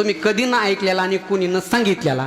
तुम्ही कधी ना ऐकलेला आणि कुणी न सांगितलेला.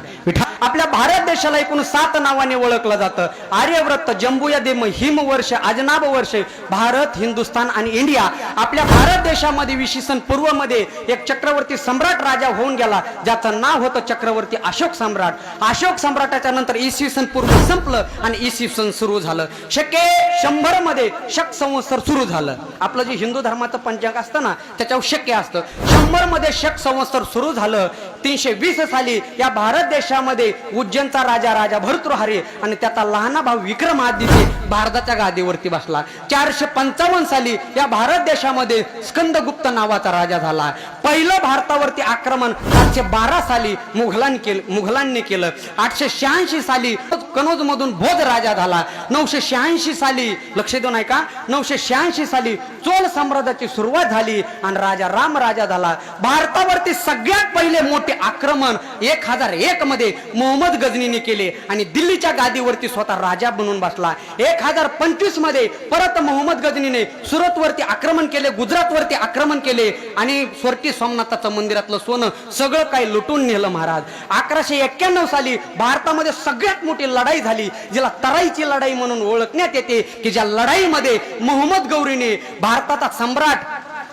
आपल्या भारत देशाला एकूण सात नावाने ओळखलं जातं. आर्यव्रत जम्बूयादेम हिम वर्ष अजनाब वर्ष भारत हिंदुस्थान आणि इंडिया. आपल्या भारत देशामध्ये विशी सन पूर्वमध्ये एक चक्रवर्ती सम्राट राजा होऊन गेला. ज्याचं नाव होतं चक्रवर्ती अशोक सम्राट. अशोक सम्राटाच्या नंतर इसवी सन पूर्व संपलं आणि इसवी सन सुरू झालं. शक्य शंभरमध्ये शक संवत्सर सुरू झालं. आपलं जे हिंदू धर्माचं पंचांग असतं ना त्याच्यावर शक्य असतं. शंभरमध्ये शक संवत्सर सुरू झालं तीनशे वीस साली या भारत देशामध्ये उज्जैनचा राजा राजा भरतृहारी आणि त्याचा लहाना भाऊ विक्रमादित्य भारताच्या गादीवरती बसला. चारशे पंचावन्न साली या भारत देशामध्ये स्कंदगुप्त नावाचा राजा झाला. पहिलं भारतावरती आक्रमण आठशे बारा साली मुघलांनी केलं मुघलांनी केलं. आठशे शहाऐंशी साली कनोज मधून भोज राजा झाला. नऊशे शहाऐंशी साली लक्ष देऊन ऐका नऊशे शहाऐंशी साली चोल साम्राज्याची सुरुवात झाली आणि राजा राम राजा झाला. भारतावरती सगळ्यात पहिले मोठे आक्रमण एक हजार एक मध्ये मोहम्मद गजनीने केले आणि दिल्लीच्या गादीवरती स्वतः राजा बनून बसला. एक हजार पंचवीसमध्ये परत मोहम्मद गजनीने सुरतवरती आक्रमण केले गुजरातवरती आक्रमण केले आणि स्वर्टी सोमनाथाचं मंदिरातलं सोनं सगळं काही लुटून नेलं महाराज. अकराशे एक्क्याण्णव साली भारतामध्ये सगळ्यात मोठी लढाई झाली जिला तराईची लढाई म्हणून ओळखण्यात येते की ज्या लढाईमध्ये मोहम्मद गौरीने भारताचा सम्राट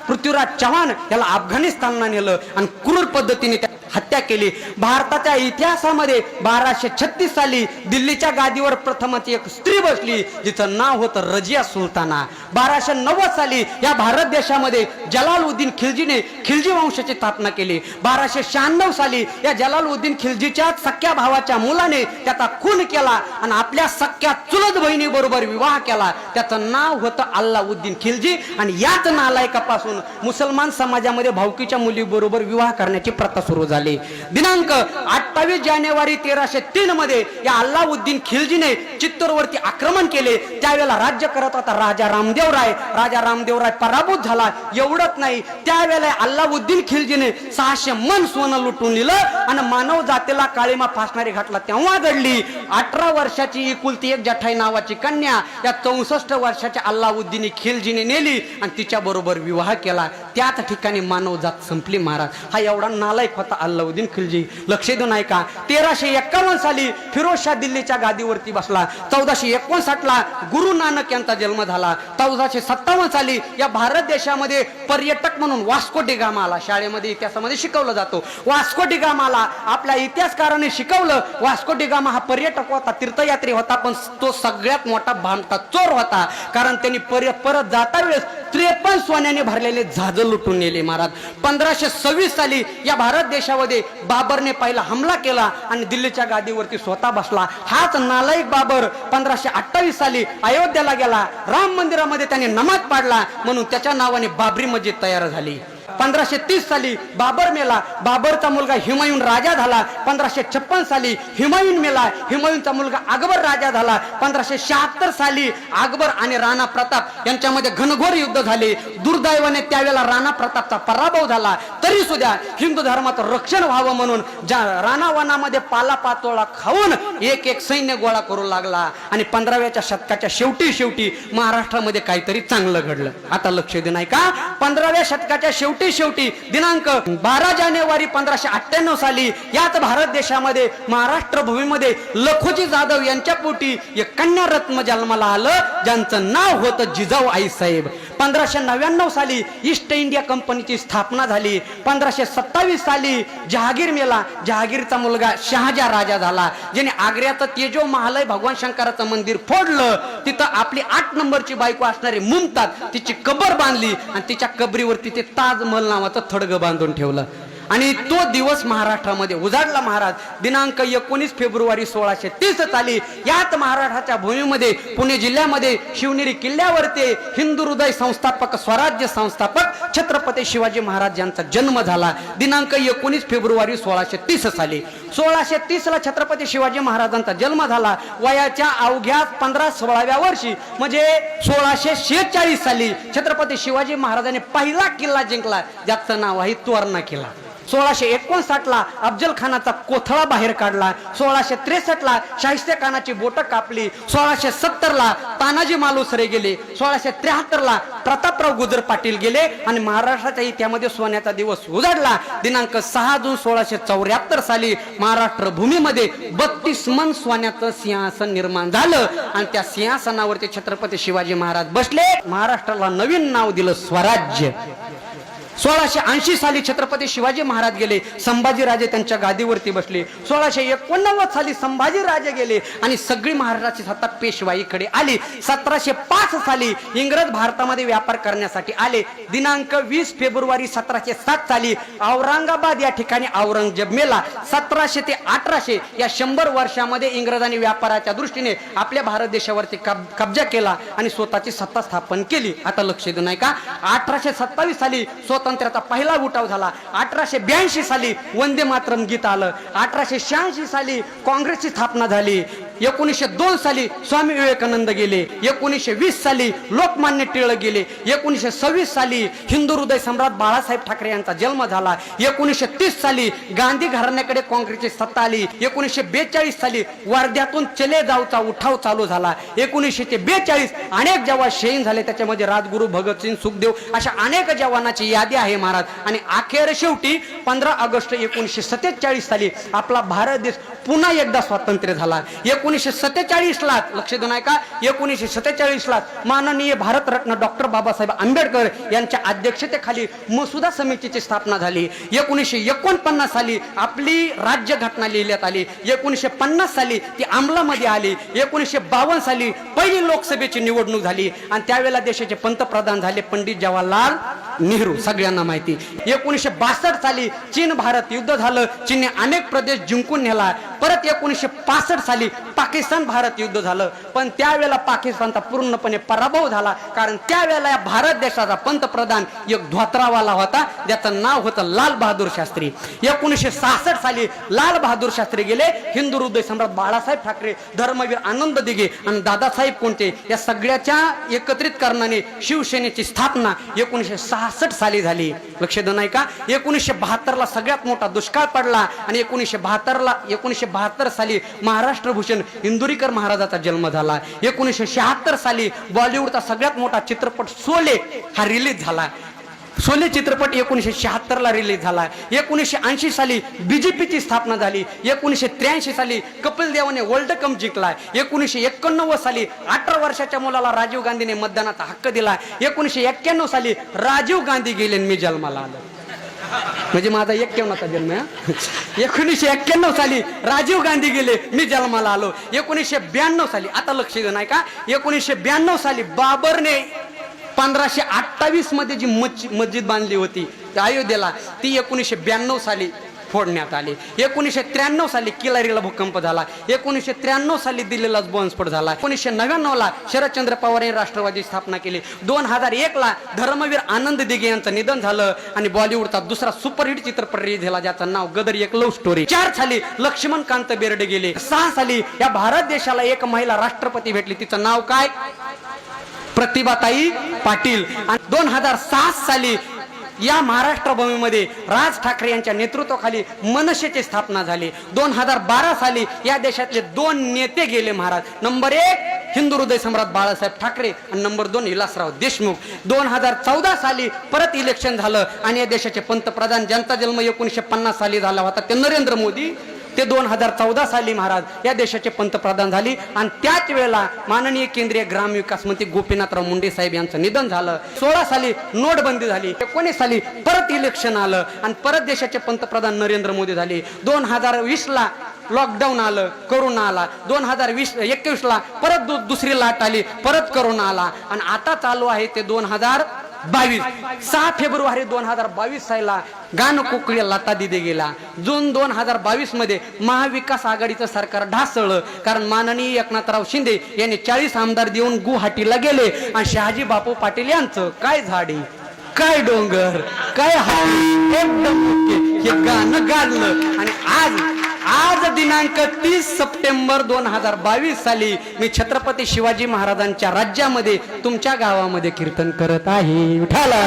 पृथ्वीराज चव्हाण याला अफगाणिस्तानला नेलं आणि क्रूर पद्धतीने हत्या केली. भारताच्या इतिहासामध्ये बाराशे छत्तीस साली दिल्लीच्या गादीवर प्रथमच एक स्त्री बसली जिचं नाव होतं रजिया सुलताना. बाराशे नव्वद साली या भारत देशामध्ये जलालउद्दीन खिलजीने खिलजी वंशाची स्थापना केली. बाराशे शहाण्णव साली या जलालउद्दीन खिलजीच्या सख्या भावाच्या मुलाने त्याचा खून केला आणि आपल्या सख्या चुलत बहिणी बरोबर विवाह केला. त्याचं नाव होतं अल्लाउद्दीन खिलजी आणि याच नालायकापासून मुसलमान समाजामध्ये भावकीच्या मुलीबरोबर विवाह करण्याची प्रथा सुरू झाली. दिनांक अठ्ठावीस जानेवारी तेराशे तीन मध्ये या अल्लाउद्दीन खिलजीने चित्तूरवरती आक्रमण केले. त्यावेळेला राज्य करत होता राजा रामदेव राय राजा रामदेव राय पराभूत झाला. एवढंच नाही त्यावेळेला अल्लाउद्दीन खिलजीने सहाशे मन सोनं लुटून लिहिलं आणि मानव जातीला काळीमा फासणारी घातला तेव्हा घडली. अठरा वर्षाची एकुलती एक जठाई नावाची कन्या या चौसष्ट वर्षाच्या अल्लाउद्दीन खिलजीने नेली आणि तिच्या बरोबर विवाह केला. त्याच ठिकाणी मानव जात संपली महाराज. हा एवढा नालायक होता अल्लाउद्दीन खिलजी लक्ष देऊन ऐका तेराशे एक्कावन्न साली फिरोजशाह दिल्लीच्या गादीवरती बसला चौदाशे एकोणसाठ ला गुरु नानक यांचा जन्म झाला चौदाशे सत्तावन्न साली या भारत देशामध्ये पर्यटक म्हणून वास्को डिगामा आला. शाळेमध्ये इतिहासामध्ये शिकवलं जातो. वास्को डिगामा आला. आपल्या इतिहासकाराने शिकवलं वास्को डिगामा हा पर्यटक होता तीर्थयात्री होता पण तो सगळ्यात मोठा भामटा चोर होता कारण त्यांनी परत जाता वेळेस त्रेपन्न सोन्याने भरलेले झाजं लुटून नेले महाराज. पंधराशे सव्वीस साली या भारत देशामध्ये बाबरने पहिला हमला केला आणि दिल्लीच्या गादीवरती स्वतः बसला. हाच नालायक बाबर पंधराशे अठ्ठावीस साली अयोध्येला गेला. राम मंदिरामध्ये त्याने नमाज पाडला म्हणून त्याच्या नावाने बाबरी मस्जिद तयार झाली. पंधराशे तीस साली बाबर मेला. बाबरचा मुलगा हिमायून राजा झाला. पंधराशे छप्पन साली हिमायून मेला. हिमायूनचा मुलगा अकबर राजा झाला. पंधराशे शहात्तर साली अकबर आणि राणा प्रताप यांच्यामध्ये घनघोर युद्ध झाले. दुर्दैवाने त्यावेळेला राणा प्रतापचा पराभव झाला. तरी सुद्धा हिंदू धर्माचं रक्षण व्हावं म्हणून ज्या राणावनामध्ये पाला पातोळा खाऊन एक एक सैन्य गोळा करू लागला. आणि पंधराव्याच्या शतकाच्या शेवटी शेवटी महाराष्ट्रामध्ये काहीतरी चांगलं घडलं. आता लक्ष दे नाही का पंधराव्या शतकाच्या शेवटी शेवटी दिनांक बारा जानेवारी पंधराशे अठ्ठ्याण्णव साली याच भारत देशामध्ये महाराष्ट्र भूमीमध्ये लखोजी जाधव यांच्या पोटी एक कन्या रत्न जन्माला आलं ज्यांचं नाव होतं जिजाऊ आई साहेब पंधराशे नव्याण्णव साली ईस्ट इंडिया कंपनीची स्थापना झाली. पंधराशे सत्तावीस साली जहागीर मेला. जहागीरचा मुलगा शहाजा राजा झाला. ज्याने आग्र्याचं तेजो महालय भगवान शंकराचं मंदिर फोडलं. तिथं आपली आठ नंबरची बायको असणारी मुमतात तिची कबर बांधली आणि तिच्या कबरीवरती ते ताजमहल नावाचं थडगं बांधून ठेवलं. आणि तो दिवस महाराष्ट्रामध्ये उजाडला महाराज. दिनांक एकोणीस फेब्रुवारी सोळाशे तीस साली याच महाराष्ट्राच्या भूमीमध्ये पुणे जिल्ह्यामध्ये शिवनेरी किल्ल्यावरती हिंदू हृदय संस्थापक स्वराज्य संस्थापक छत्रपती शिवाजी महाराज यांचा जन्म झाला. दिनांक एकोणीस फेब्रुवारी सोळाशे तीस साली. सोळाशे तीस ला छत्रपती शिवाजी महाराजांचा जन्म झाला. वयाच्या अवघ्या पंधरा सोळाव्या वर्षी म्हणजे सोळाशे शेहेचाळीस साली छत्रपती शिवाजी महाराजांनी पहिला किल्ला जिंकला. ज्याचं नाव आहे तोरणा किल्ला सोळाशे एकोणसाठ ला अफजल खानाचा कोथळा बाहेर काढला. सोळाशे त्रेसष्ट ला शाहिस्ते खानाची बोट कापली. सोळाशे सत्तर ला तानाजी मालुसरे गेले. सोळाशे त्र्याहत्तर ला प्रतापराव गुजर पाटील गेले आणि महाराष्ट्राच्या इतिहामध्ये सोन्याचा दिवस उजाडला. दिनांक सहा जून सोळाशे चौऱ्याहत्तर साली महाराष्ट्र भूमीमध्ये बत्तीस मन सोन्याचं सिंहासन निर्माण झालं आणि त्या सिंहासनावरती छत्रपती शिवाजी महाराज बसले. महाराष्ट्राला नवीन नाव दिलं स्वराज्य. सोळाशे ऐंशी साली छत्रपती शिवाजी महाराज गेले संभाजीराजे त्यांच्या गादीवरती बसले. सोळाशे एकोणनव्वद साली संभाजीराजे गेले आणि सगळी महाराष्ट्राची सत्ता पेशवाईकडे आली. सतराशे पाच साली इंग्रज भारतामध्ये व्यापार करण्यासाठी आले. दिनांक वीस फेब्रुवारी सतराशे सात साली औरंगाबाद या ठिकाणी औरंगजेब मेला. सतराशे ते अठराशे या शंभर वर्षामध्ये इंग्रजांनी व्यापाराच्या दृष्टीने आपल्या भारत देशावरती कब- कब्जा केला आणि स्वतःची सत्ता स्थापन केली. आता लक्ष देऊ नाही का अठराशे सत्तावीस साली स्वातंत्र्याचा पहिला उठाव झाला. अठराशे ब्याऐंशी साली वंदे मातरम गीत आलं. अठराशे शहाऐंशी साली काँग्रेसची स्थापना झाली. एकोणीसशे दोन साली स्वामी विवेकानंद गेले. एकोणीसशे वीस साली लोकमान्य टिळक गेले. एकोणीसशे सव्वीस साली हिंदू हृदय सम्राट बाळासाहेब ठाकरे यांचा जन्म झाला. एकोणीसशे तीस साली गांधी घराण्याकडे काँग्रेसची सत्ता आली. एकोणीसशे बेचाळीस साली वर्ध्यातून चले जाऊचा उठाव चालू झाला. एकोणीसशे ते बेचाळीस अनेक जेव्हा शहीद झाले. त्याच्यामध्ये राजगुरू भगतसिंग सुखदेव अशा अनेक जवानाची यादी आहे महाराज. आणि अखेर शेवटी पंधरा ऑगस्ट एकोणीसशे सत्तेचाळीस साली आपला भारत देश पुन्हा एकदा स्वातंत्र्य झाला. एकोणीसशे सत्तेचाळीस ला लक्ष देऊन नये का एकोणीसशे सत्तेचाळीस ला माननीय भारतरत्न डॉक्टर बाबासाहेब आंबेडकर यांच्या अध्यक्षतेखाली मसुदा समितीची स्थापना झाली. एकोणीसशे एकोणपन्नास साली आपली राज्य घटना लिहिण्यात आली. एकोणीसशे पन्नास साली ती अंमलामध्ये आली. एकोणीसशे बावन्न साली पहिली लोकसभेची निवडणूक झाली. आणि त्यावेळेला देशाचे पंतप्रधान झाले पंडित जवाहरलाल नेहरू सगळ्यांना माहिती. एकोणीसशे बासष्ट साली चीन भारत युद्ध झालं. चीनने अनेक प्रदेश जिंकून नेला. परत एकोणीसशे पासष्ट साली पाकिस्तान भारत युद्ध झालं. पण त्यावेळेला पाकिस्तानचा पूर्णपणे पराभव झाला. कारण त्यावेळेला या भारत देशाचा पंतप्रधान एक धोत्रावाला होता. ज्याचं नाव होतं लाल बहादूर शास्त्री. एकोणीसशे सहासष्ट साली लाल बहादूर शास्त्री गेले. हिंदू हृदय सम्राट बाळासाहेब ठाकरे धर्मवीर आनंद दिघे आणि दादासाहेब कोणते या सगळ्याच्या एकत्रित कारणाने शिवसेनेची स्थापना एकोणीसशे सहासष्ट साली झाली. लक्ष देणार का एकोणीसशे बहात्तरला सगळ्यात मोठा दुष्काळ पडला आणि एकोणीसशे बहात्तरला एकोणीसशे बहात्तर साली महाराष्ट्र भूषण इंदुरीकर महाराजाचा जन्म झाला. एकोणीसशे शहात्तर साली बॉलिवूडचा सगळ्यात मोठा चित्रपट सोले हा रिलीज झाला. सोले चित्रपट एकोणीसशे शहात्तर ला रिलीज झाला. एकोणीसशे ऐंशी साली बीजेपीची स्थापना झाली. एकोणीसशे त्र्याऐंशी साली कपिल देवाने वर्ल्ड कप जिंकला. एकोणीसशे एकोणनव्वद साली अठरा वर्षाच्या मुलाला राजीव गांधीने मतदानाचा हक्क दिला. एकोणीसशे एक्क्याण्णव साली राजीव गांधी गेले मी जन्माला आलो. म्हणजे माझा एक्क्याण्णवचा जन्म आहे एकोणीसशे एक्क्याण्णव साली राजीव गांधी गेले मी जन्माला आलो. एकोणीसशे ब्याण्णव साली आता लक्ष देऊ नाही का? एकोणीसशे ब्याण्णव साली बाबरने पंधराशे अठ्ठावीसमध्ये जी मस्जि- मस्जिद बांधली होती त्या अयोध्येला ती एकोणीसशे ब्याण्णव साली फोडण्यात आले. एकोणीसशे त्र्याण्णव साली किलारीला भूकंप झाला. एकोणीसशे त्र्याण्णव साली दिल्लीला बॉम्बस्फोट झाला. एकोणीसशे नव्याण्णवला शरदचंद्र पवार यांनी राष्ट्रवादी स्थापना केली. दोन हजार एकला धर्मवीर आनंद दिघे यांचं निधन झालं आणि बॉलिवूडचा दुसरा सुपरहिट चित्रपट रिलीज झाला ज्याचं नाव गदर एक लव्ह स्टोरी. चार साली लक्ष्मणकांत बेर्डे गेले. सहा साली या भारत देशाला एक महिला राष्ट्रपती भेटली. तिचं नाव काय? प्रतिभाताई पाटील. आणि दोन हजार सात साली या महाराष्ट्र भूमीमध्ये राज ठाकरे यांच्या नेतृत्वाखाली मनसेची स्थापना झाली. दोन हजार बारा साली या देशातले दोन नेते गेले महाराज. नंबर एक हिंदू हृदय सम्राट बाळासाहेब ठाकरे आणि नंबर दोन विलासराव देशमुख. दोन हजार चौदा साली परत इलेक्शन झालं आणि या देशाचे पंतप्रधान जनता जन्म एकोणीसशे पन्नास साली झाला होता ते नरेंद्र मोदी ते दोन हजार चौदा साली महाराज या देशाचे पंतप्रधान झाले. आणि त्याच वेळेला माननीय केंद्रीय ग्रामविकास मंत्री गोपीनाथराव मुंडे साहेब यांचं निधन झालं. सोळा साली नोटबंदी झाली. एकोणीस साली परत इलेक्शन आलं. आणि परत देशाचे पंतप्रधान नरेंद्र मोदी झाले. दोन हजार वीसला लॉकडाऊन आलं. करोना आला. दोन हजार वीस एकवीस ला परत दु- दुसरी लाट आली. परत करोना आला. आणि आता चालू आहे ते दोन हजार बावीस. सहा फेब्रुवारी दोन हजार बावीस साला गान कोकळी लता दिदे गेला. जून दोन हजार बावीसमध्ये महाविकास आघाडीचं सरकार ढासळलं. कारण माननीय एकनाथराव शिंदे यांनी चाळीस आमदार देऊन गुवाहाटीला गेले. आणि शहाजी बापू पाटील यांचं काय झाडी? काय डोंगर? काय हा एकदम हे गाणं गाजलं. आणि आज आज दिनांक तीस सप्टेंबर दोन हजार बावीस साली मी छत्रपती शिवाजी महाराजांच्या राज्यामध्ये तुमच्या गावामध्ये कीर्तन करत आहे. उठाला